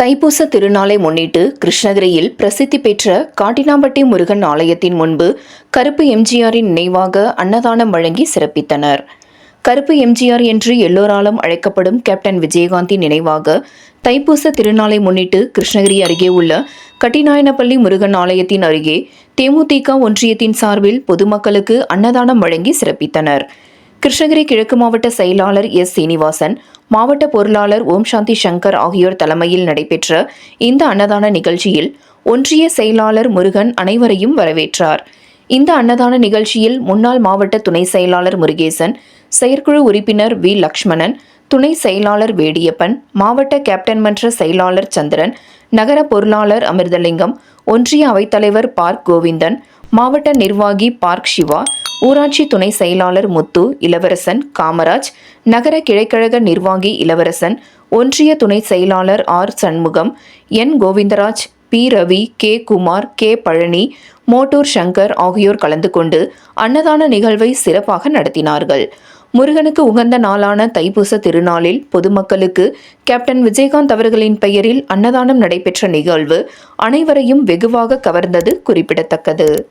தைப்பூச திருநாளை முன்னிட்டு கிருஷ்ணகிரியில் பிரசித்தி பெற்ற காட்டினாம்பட்டி முருகன் ஆலயத்தின் முன்பு கருப்பு எம்ஜிஆரின் நினைவாக அன்னதானம் வழங்கி சிறப்பித்தனர். கருப்பு எம்ஜிஆர் என்று எல்லோராலும் அழைக்கப்படும் கேப்டன் விஜயகாந்தின் நினைவாக தைப்பூச திருநாளை முன்னிட்டு கிருஷ்ணகிரி அருகே உள்ள கட்டிநாயனப்பள்ளி முருகன் ஆலயத்தின் அருகே தேமுதிக ஒன்றியத்தின் சார்பில் பொதுமக்களுக்கு அன்னதானம் வழங்கி சிறப்பித்தனர். கிருஷ்ணகிரி கிழக்கு மாவட்ட செயலாளர் எஸ் சீனிவாசன் மாவட்ட பொருளாளர் ஓம் சாந்தி சங்கர் ஆகியோர் தலைமையில் நடைபெற்ற இந்த அன்னதான நிகழ்ச்சியில் ஒன்றிய செயலாளர் முருகன் அனைவரையும் வரவேற்றார். இந்த அன்னதான நிகழ்ச்சியில் முன்னாள் மாவட்ட துணை செயலாளர் முருகேசன் செயற்குழு உறுப்பினர் வி. லக்ஷ்மணன் துணை செயலாளர் வேடியப்பன் மாவட்ட கேப்டன் மன்ற செயலாளர் சந்திரன் நகர பொருளாளர் அமிர்தலிங்கம் ஒன்றிய அவைத்தலைவர் பார்க் கோவிந்தன் மாவட்ட நிர்வாகி பார்க் சிவா ஊராட்சி துணை செயலாளர் முத்து இளவரசன் காமராஜ் நகர கிளைக்கழக நிர்வாகி இளவரசன் ஒன்றிய துணை செயலாளர் R Shanmugam N Govindaraj P Ravi K Kumar K Palani Mottur Shankar ஆகியோர் கலந்து கொண்டு அன்னதான நிகழ்வை சிறப்பாக நடத்தினார்கள். முருகனுக்கு உகந்த நாளான தைப்பூச திருநாளில் பொதுமக்களுக்கு கேப்டன் விஜயகாந்த் அவர்களின் பெயரில் அன்னதானம் நடைபெற்ற நிகழ்வு அனைவரையும் வெகுவாக கவர்ந்தது குறிப்பிடத்தக்கது.